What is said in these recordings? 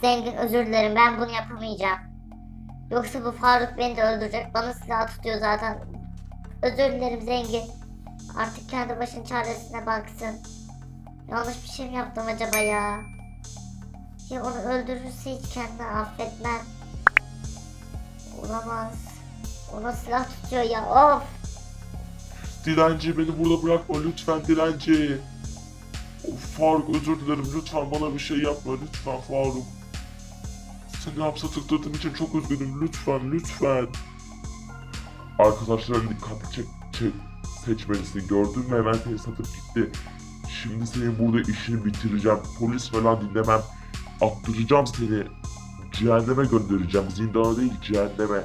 Zengin özür dilerim ben bunu yapamayacağım. Yoksa bu Faruk beni de öldürecek. Bana silah tutuyor zaten. Özür dilerim zengin. Artık kendi başın çaresine baksın. Yanlış bir şey mi yaptım acaba ya? Ya onu öldürürse hiç kendini affetmem. Olamaz. Ona silah tutuyor ya of. Dilenci beni burada bırakma lütfen dilenci. Of, Faruk özür dilerim lütfen bana bir şey yapma lütfen Faruk. Seni hapse tıktırdığım için çok üzgünüm lütfen lütfen. Arkadaşların dikkatli çek, çek, seçmelisin gördün mü hemen seni satıp gitti. Şimdi senin burada işini bitireceğim. Polis falan dinlemem. Attıracağım seni. Cehenneme göndereceğim. Zindana değil cehenneme.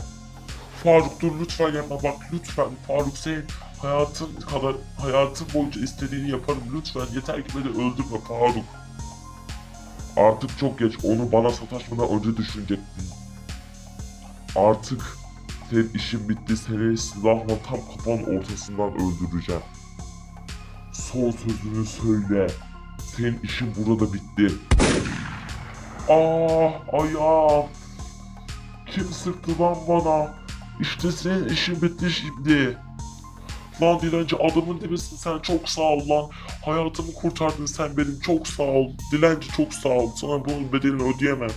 Faruk dur lütfen yapma bak lütfen. Faruk senin hayatın kadar hayatın boyunca istediğini yaparım lütfen. Yeter ki beni öldürme Faruk. Artık çok geç. Onu bana sataşmadan önce düşünecektin. Artık senin işin bitti. Seni silahla tam kafanın ortasından öldüreceğim. Son sözünü söyle. Senin işin burada bitti. Ah ayağım. Kim sıktı lan bana? İşte senin işin bitti şimdi. Lan dilenci adamın dibisin sen çok sağ ol lan. Hayatımı kurtardın sen benim çok sağ ol. Dilenci çok sağ ol. Sana bunun bedelini ödeyemem.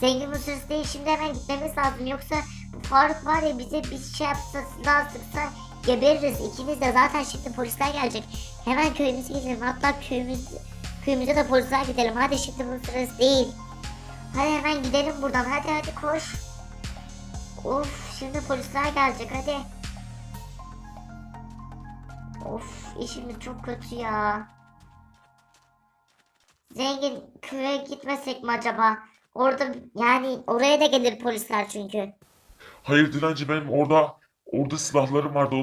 Zengin bu sırası değil şimdi hemen gitmemiz lazım yoksa bu Faruk var ya bize bir şey yapsa silah sıksa gebeririz ikimiz de zaten şimdi polisler gelecek. Hemen köyümüze gidelim hatta köyümüz, köyümüze de polisler gidelim hadi şimdi bu sırası değil. Hadi hemen gidelim buradan hadi hadi koş. Of şimdi polisler gelecek hadi. Of işimiz çok kötü ya. Zengin köye gitmesek mi acaba? Orada yani oraya da gelir polisler çünkü. Hayır dilenci benim orada orada silahlarım vardı. O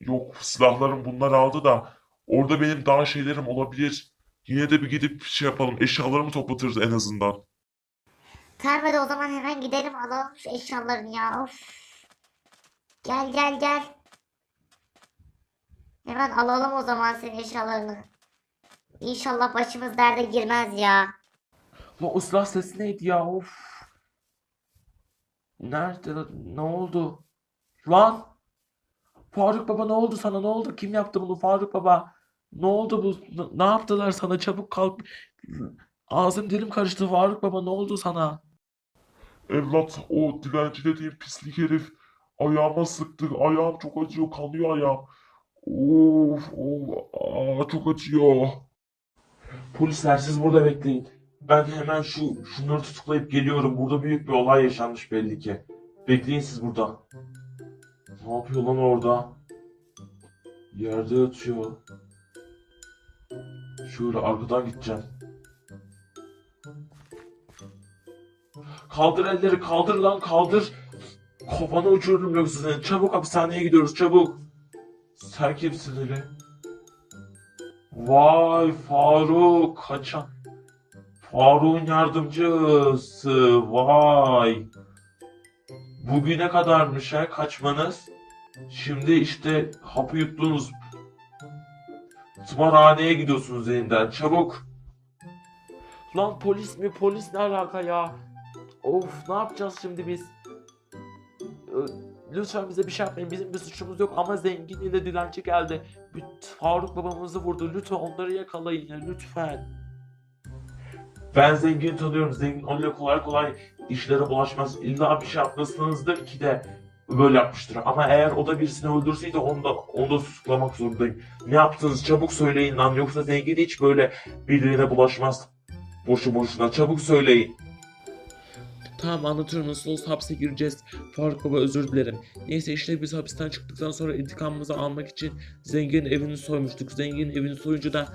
yok silahlarım bunlar aldı da orada benim daha şeylerim olabilir. Yine de bir gidip şey yapalım. Eşyalarımı toplatırız en azından. Tamam hadi o zaman hemen gidelim alalım şu eşyalarını ya of. Gel gel gel. Hemen alalım o zaman senin eşyalarını. İnşallah başımız derde girmez ya. O silah sesi neydi ya of. Nerede ne oldu? Lan Faruk baba ne oldu sana ne oldu? Kim yaptı bunu Faruk baba? Ne oldu bu? Ne yaptılar sana? Çabuk kalk. Ağzım dilim karıştı Faruk baba ne oldu sana? Evlat o dilenci dediğim pislik herif ayağıma sıktı. Ayağım çok acıyor. Kanıyor ayağım. Of of aa, çok acıyor. Polisler siz burada bekleyin. Ben hemen şu şunları tutuklayıp geliyorum. Burada büyük bir olay yaşanmış belli ki. Bekleyin siz burada. Ne yapıyor lan orada? Yerde yatıyor. Şöyle arkadan gideceğim. Kaldır elleri kaldır lan kaldır. Kafanı uçururum yoksa seni. Çabuk hapishaneye gidiyoruz çabuk. Öyle? Vay Faruk kaçan. Faruk'un yardımcısı. Vay. Bugüne kadarmış ha kaçmanız. Şimdi işte hapı yuttunuz. Tımarhaneye gidiyorsunuz elinden. Çabuk. Lan polis mi? Polis ne alaka ya? Of ne yapacağız şimdi biz? Ö, Lütfen bize bir şey yapmayın. Bizim bir suçumuz yok ama zengin ile dilenci geldi. Faruk babamızı vurdu. Lütfen onları yakalayın ya lütfen. Ben zengin tanıyorum. Zengin öyle kolay kolay işlere bulaşmaz. İlla bir şey yapmasınızdır ki de böyle yapmıştır. Ama eğer o da birisini öldürseydi onu da, onu da tutuklamak zorundayım. Ne yaptınız çabuk söyleyin lan. Yoksa zengin hiç böyle birilerine bulaşmaz. Boşu boşuna çabuk söyleyin. Tamam anlatıyorum nasıl olsa hapse gireceğiz. Faruk baba özür dilerim. Neyse işte biz hapisten çıktıktan sonra intikamımızı almak için zengin evini soymuştuk. Zengin evini soyunca da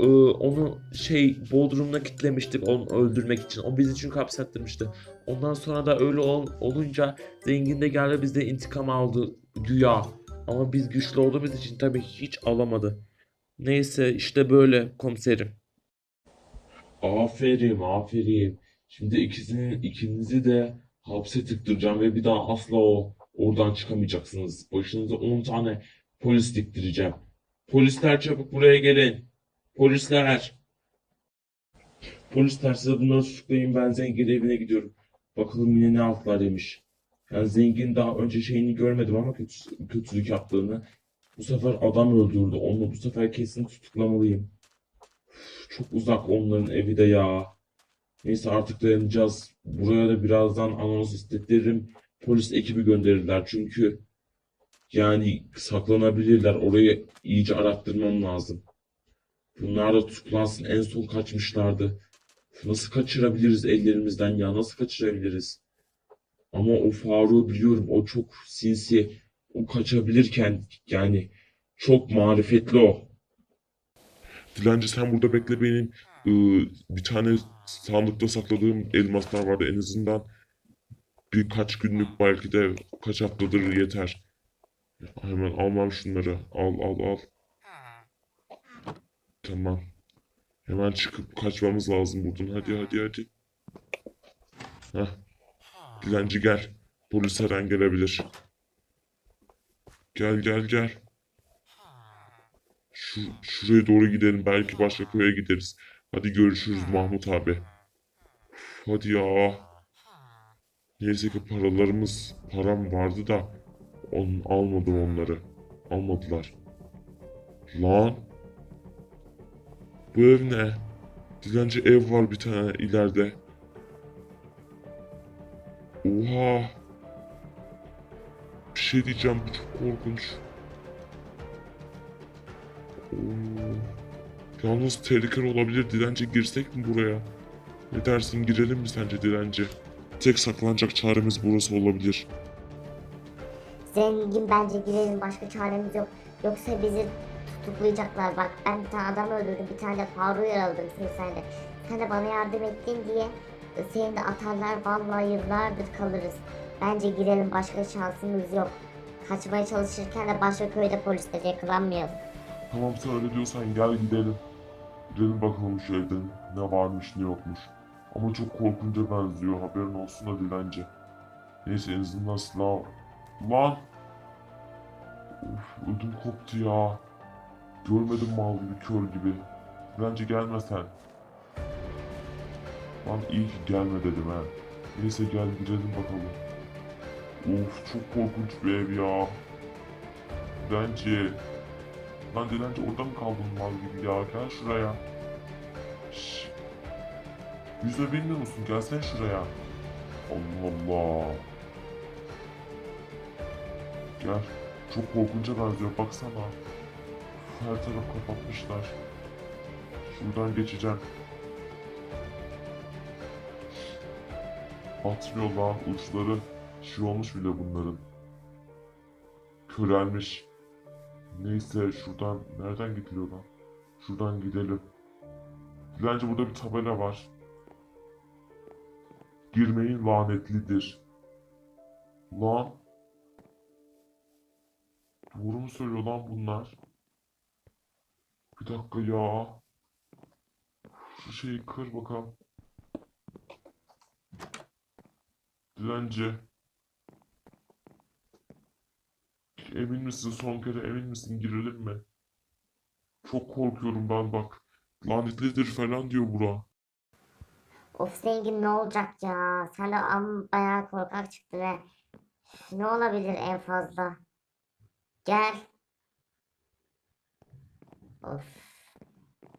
e, onu şey Bodrum'una kitlemiştik onu öldürmek için. O bizi çünkü hapse attırmıştı. Ondan sonra da öyle ol- olunca zengin de geldi bizde intikam aldı güya. Ama biz güçlü olduğumuz için tabii hiç alamadı. Neyse işte böyle komiserim. Aferin aferin. Şimdi ikisinin ikinizi de hapse tıktıracağım ve bir daha asla o oradan çıkamayacaksınız. Başınıza 10 tane polis diktireceğim. Polisler çabuk buraya gelin. Polisler. Polis tersiyle bunları tutuklayın ben zengin evine gidiyorum. Bakalım yine ne altlar yemiş. Yani zengin daha önce şeyini görmedim ama kötü, kötülük yaptığını. Bu sefer adam öldürdü. Onu bu sefer kesin tutuklamalıyım. Çok uzak onların evi de ya. Neyse artık dayanacağız. Buraya da birazdan anons istettiririm. Polis ekibi gönderirler çünkü yani saklanabilirler. Orayı iyice arattırmam lazım. Bunlar da tutuklansın. En son kaçmışlardı. Nasıl kaçırabiliriz ellerimizden ya? Nasıl kaçırabiliriz? Ama o Faruk'u biliyorum. O çok sinsi. O kaçabilirken yani çok marifetli o. Dilenci sen burada bekle benim ıı, bir tane sandıkta sakladığım elmaslar vardı en azından birkaç günlük belki de kaç haftadır yeter. Hemen almam şunları. Al al al. Tamam. Hemen çıkıp kaçmamız lazım buradan. Hadi hadi hadi. Heh. Dilenci gel. Polis her an gelebilir. Gel gel gel. Şu, şuraya doğru gidelim. Belki başka köye gideriz. Hadi görüşürüz Mahmut abi. Üf, Hadi ya. Neyse ki paralarımız, param vardı da on, almadım onları. Almadılar. Lan. Bu ev ne? Dilenci ev var bir tane ileride. Oha. Bir şey diyeceğim bu çok korkunç. Oo. Yalnız tehlikeli olabilir. Dilenci girsek mi buraya? Ne dersin girelim mi sence dilenci? Tek saklanacak çaremiz burası olabilir. Zengin bence girelim başka çaremiz yok. Yoksa bizi tutuklayacaklar bak. Ben bir tane adam öldürdüm bir tane de Faruk'u yaraladım senin sayende. Sen de bana yardım ettin diye e, seni de atarlar vallahi yıllardır kalırız. Bence girelim başka şansımız yok. Kaçmaya çalışırken de başka köyde polislere yakalanmayalım. Tamam sen öyle diyorsan gel gidelim. Bakalım şu evde ne varmış ne yokmuş. Ama çok korkunca benziyor haberin olsun da dilenci. Neyse en azından silah... Lan! Of ödüm koptu ya. Görmedim mal gibi kör gibi. Dilenci gelme sen. Lan iyi ki gelme dedim ha. Neyse gel girelim bakalım. Of çok korkunç bir ev ya. Dilenci. Lan dilenci orada mı kaldın mal gibi ya? Gel şuraya. Şşş. Yüzme bilmiyor musun? Gelsene şuraya. Allah Allah. Gel. Çok korkunca benziyor. Baksana. Her taraf kapatmışlar. Şuradan geçeceğim. Atmıyor lan uçları. Şey olmuş bile bunların. Körelmiş. Neyse şuradan nereden gidiliyor lan? Şuradan gidelim. Bence burada bir tabela var. Girmeyin lanetlidir. Lan. Doğru mu söylüyor lan bunlar? Bir dakika ya. Şu şeyi kır bakalım. Dilenci. Emin misin son kere emin misin girelim mi? Çok korkuyorum ben bak. Lanetlidir falan diyor bura. Of zengin ne olacak ya? Sen de am bayağı korkak çıktın he. Ne olabilir en fazla? Gel. Of.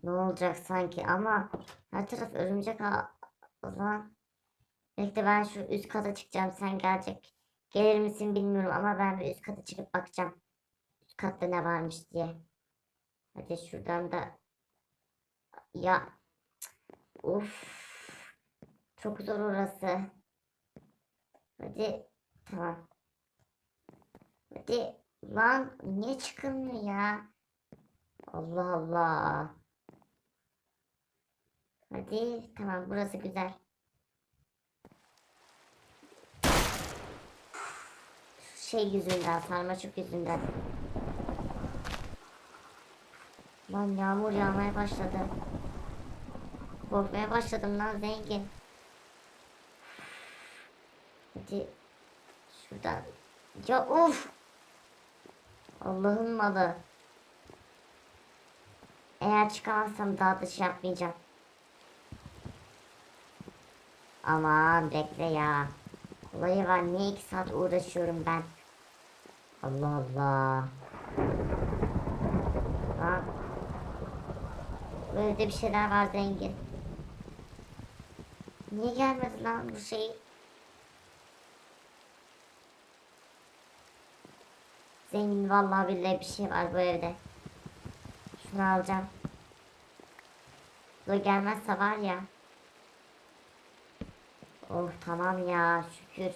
Ne olacak sanki ama her taraf örümcek ağ lan. Bekle ben şu üst kata çıkacağım sen gelecek. Gelir misin bilmiyorum ama ben bir üst kata çıkıp bakacağım. Üst katta ne varmış diye. Hadi şuradan da ya Uf. Çok zor orası. Hadi. Tamam. Hadi. Lan niye çıkılmıyor ya? Allah Allah. Hadi. Tamam burası güzel. Şu Şey yüzünden, sarmaşık yüzünden. Lan yağmur yağmaya başladı. Korkmaya başladım lan zengin. Hadi şuradan. Ya of. Allah'ın malı. Eğer çıkamazsam daha da şey yapmayacağım. Aman bekle ya. Olayı var niye iki saat uğraşıyorum ben. Allah Allah. Bu evde bir şeyler var zengin. Niye gelmedi lan bu şey? Zengin vallahi billahi bir şey var bu evde. Şunu alacağım. Bu gelmezse var ya. Oh tamam ya şükür.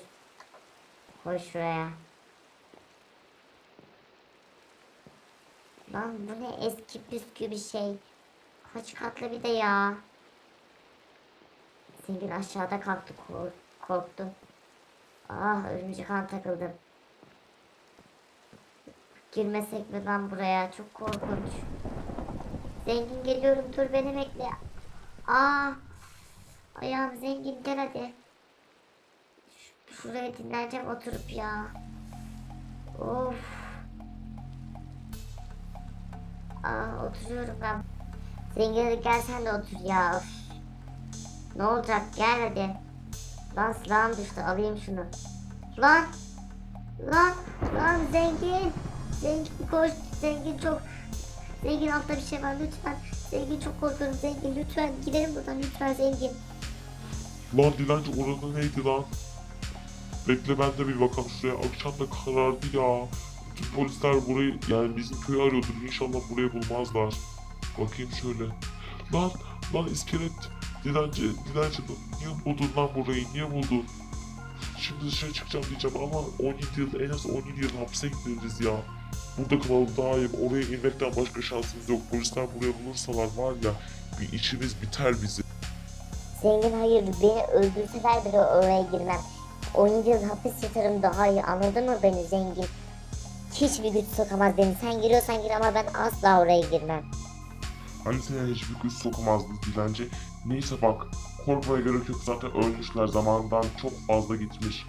Koy şuraya. Lan bu ne eski püskü bir şey. Kaç katlı bir de ya. Zengin aşağıda kalktı kork- korktum. Ah örümcek ağına takıldım. Girmesek mi lan buraya? Çok korkunç. Zengin geliyorum dur beni bekle. Aa, ayağım zengin gel hadi. Şuraya dinleneceğim oturup ya. Of. Aa, oturuyorum ben. Zengin hadi gel sen de otur ya. Of. Ne olacak gel hadi. Lan silahım düştü alayım şunu. Lan. Lan. Lan zengin. Zengin koş. Zengin çok. Zengin altta bir şey var lütfen. Zengin çok korkuyorum zengin lütfen. Gidelim buradan lütfen zengin. Lan dilenci orada neydi lan? Bekle ben de bir bakalım şuraya. Akşam da karardı ya. Polisler burayı yani bizim köyü arıyordur. İnşallah burayı bulmazlar. Bakayım şöyle. Lan lan iskelet. Dilenci, dilenci niye buldun lan burayı? Niye buldun? Şimdi dışarı çıkacağım diyeceğim ama 17 yıl en az 17 yıl hapse gideriz ya. Burada kalalım daha iyi. Oraya inmekten başka şansımız yok. Polisler buraya bulursalar var ya bir içimiz biter bizim. Zengin hayır beni öldürseler bile oraya girmem. 17 yıl hapis yatarım daha iyi anladın mı beni zengin? Hiçbir güç sokamaz beni. Sen giriyorsan gir ama ben asla oraya girmem. Hani seni hiçbir güç sokamazdı dilenci. Neyse bak korkmaya gerek yok zaten ölmüşler zamandan çok fazla gitmiş.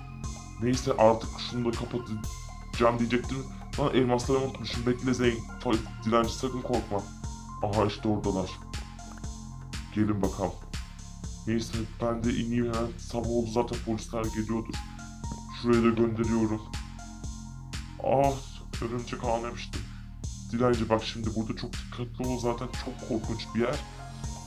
Neyse artık şunu da kapatacağım diyecektim. Lan elmasları unutmuşum bekle. Fa- Dilenci sakın korkma. Aha işte oradalar. Gelin bakalım. Neyse ben de ineyim hemen. Sabah oldu zaten polisler geliyordur. Şuraya da gönderiyorum. Ah örümcek ağlamıştım. Dilenci bak şimdi burada çok dikkatli ol zaten çok korkunç bir yer.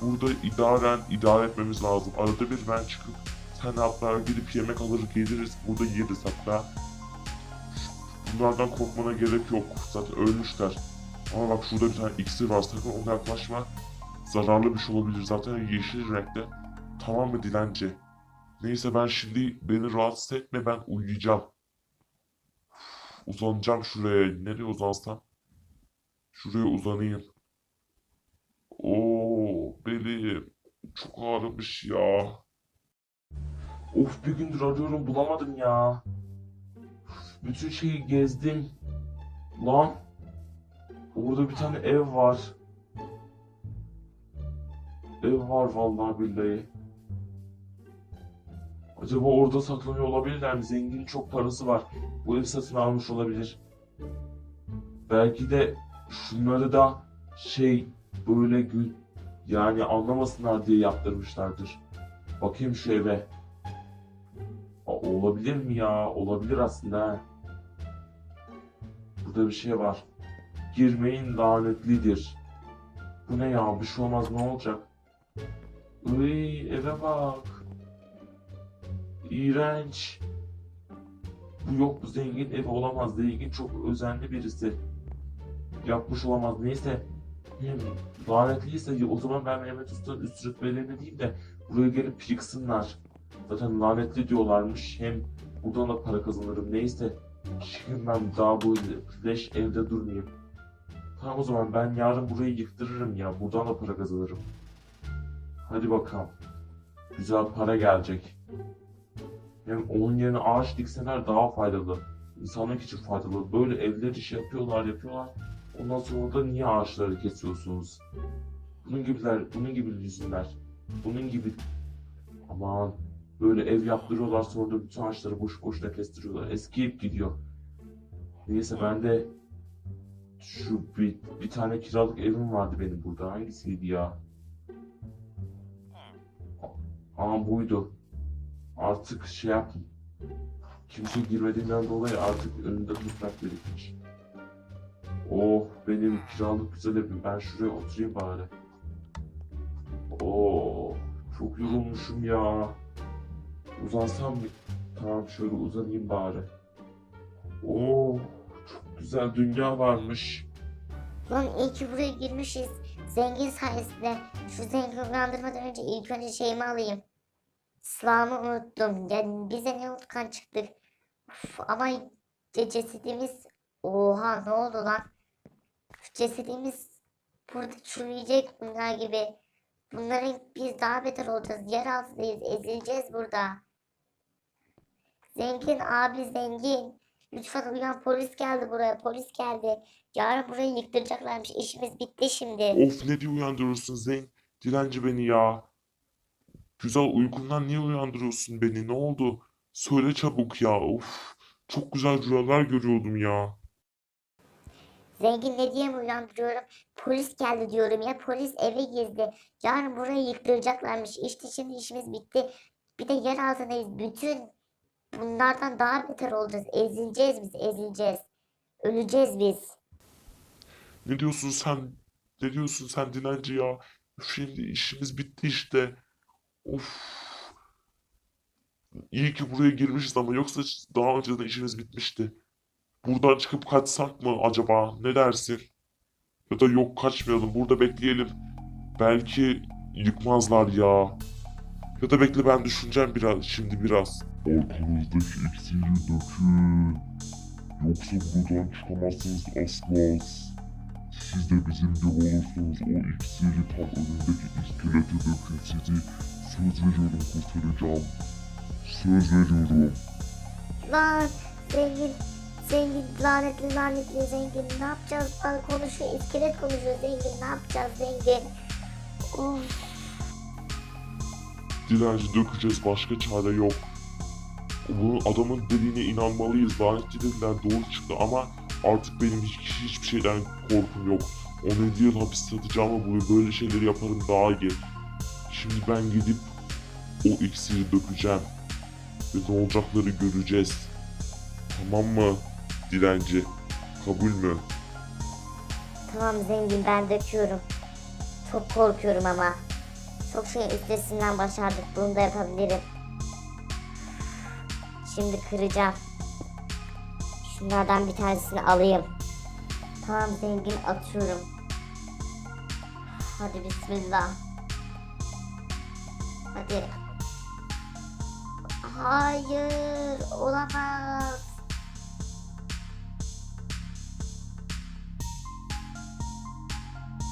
Burada idaren idare etmemiz lazım. Arada bir ben çıkıp sen hatta gidip yemek alır geliriz. Burada yeriz hatta. Bunlardan korkmana gerek yok. Zaten ölmüşler. Ama bak şurada bir tane iksir var. Sakın ona yaklaşma. Zararlı bir şey olabilir. Zaten yeşil renkte. Tamam mı dilenci? Neyse ben şimdi beni rahatsız etme ben uyuyacağım. Uzanacağım şuraya. Nereye uzansam? Şuraya uzanayım. Oo, belim çok ağrımış ya. Of bir gündür arıyorum bulamadım ya. Bütün şeyi gezdim. Lan. Orada bir tane ev var. Ev var vallahi billahi. Acaba orada saklanıyor olabilirler mi? Zenginin çok parası var. Bu ev satın almış olabilir. Belki de şunları da şey böyle gül yani anlamasınlar diye yaptırmışlardır. Bakayım şu eve. Aa, olabilir mi ya? Olabilir aslında. ha. Burada bir şey var. Girmeyin lanetlidir. Bu ne ya? Bir şey olmaz ne olacak? Iy, eve bak. İğrenç. Bu yok bu zengin evi olamaz. Zengin çok özenli birisi. Yapmış olamaz. Neyse. Hem lanetliyse o zaman ben Mehmet Usta'nın üst rütbelerine değil de buraya gelip yıksınlar. Zaten lanetli diyorlarmış. Hem buradan da para kazanırım. Neyse. Çıkayım ben daha bu leş evde durmayayım. Tamam o zaman ben yarın burayı yıktırırım ya. Buradan da para kazanırım. Hadi bakalım. Güzel para gelecek. Hem onun yerine ağaç dikseler daha faydalı. İnsanlık için faydalı. Böyle evler iş yapıyorlar yapıyorlar. Ondan sonra da niye ağaçları kesiyorsunuz? Bunun gibiler, bunun gibi yüzünler. Bunun gibi aman böyle ev yaptırıyorlar sonra da bütün ağaçları boş boşuna kestiriyorlar. Eskiyip gidiyor. Neyse ben de şu bir, bir tane kiralık evim vardı benim burada. Hangisiydi ya? Aa buydu. Artık şey yap. Kimse girmediğinden dolayı artık önünde toprak birikmiş. Oh benim kiralık güzel evim. Ben şuraya oturayım bari. Oh çok yorulmuşum ya. Uzansam mı? Tamam şöyle uzanayım bari. Oh çok güzel dünya varmış. Lan iyi ki buraya girmişiz. Zengin sayesinde. Şu zengin uyandırmadan önce ilk önce şeyimi alayım. Silahımı unuttum. Yani bize ne unutkan çıktık. Uf, ama ce- cesedimiz... Oha ne oldu lan? Cesedimiz burada çürüyecek bunlar gibi. Bunların biz daha beter olacağız. Yer altındayız. Ezileceğiz burada. Zengin abi zengin. Lütfen uyan polis geldi buraya. Polis geldi. Yarın burayı yıktıracaklarmış. İşimiz bitti şimdi. Of ne diye uyandırıyorsun Zeyn? Dilenci beni ya. Güzel uykumdan niye uyandırıyorsun beni? Ne oldu? Söyle çabuk ya. Of. Çok güzel rüyalar görüyordum ya. Zengin ne diye mi uyandırıyorum? Polis geldi diyorum ya. Polis eve girdi. Yarın burayı yıktıracaklarmış. İşte şimdi işimiz bitti. Bir de yer altındayız. Bütün bunlardan daha beter olacağız. Ezileceğiz biz. Ezileceğiz. Öleceğiz biz. Ne diyorsun sen? Ne diyorsun sen dilenci ya? Şimdi işimiz bitti işte. Of. İyi ki buraya girmişiz ama yoksa daha önceden işimiz bitmişti. Buradan çıkıp kaçsak mı acaba? Ne dersin? Ya da yok kaçmayalım. Burada bekleyelim. Belki yıkmazlar ya. Ya da bekle ben düşüneceğim biraz şimdi biraz. Arkanızdaki iksiri dökün. Yoksa buradan çıkamazsınız asla. Siz de bizim gibi olursunuz. O iksiri tam önündeki iskelete dökün sizi. Söz veriyorum kurtaracağım. Söz veriyorum. Lan zengin. Zengin lanetli lanetli zengin. Ne yapacağız? Lan konuşuyor. iskelet konuşuyor zengin. Ne yapacağız zengin? Uf. Dilenci dökeceğiz başka çare yok. Bu adamın dediğine inanmalıyız. Lanetçi dediler doğru çıktı ama artık benim hiç, hiçbir şeyden korkum yok. 17 yıl hapis yatacağımı bu böyle şeyleri yaparım daha iyi. Şimdi ben gidip o iksiri dökeceğim. Ve ne olacakları göreceğiz. Tamam mı dilenci? Kabul mü? Tamam zengin ben döküyorum. Çok korkuyorum ama. Çok şey üstesinden başardık. Bunu da yapabilirim. Şimdi kıracağım. Şunlardan bir tanesini alayım. Tamam zengin atıyorum. Hadi bismillah. Hadi. Hayır olamaz.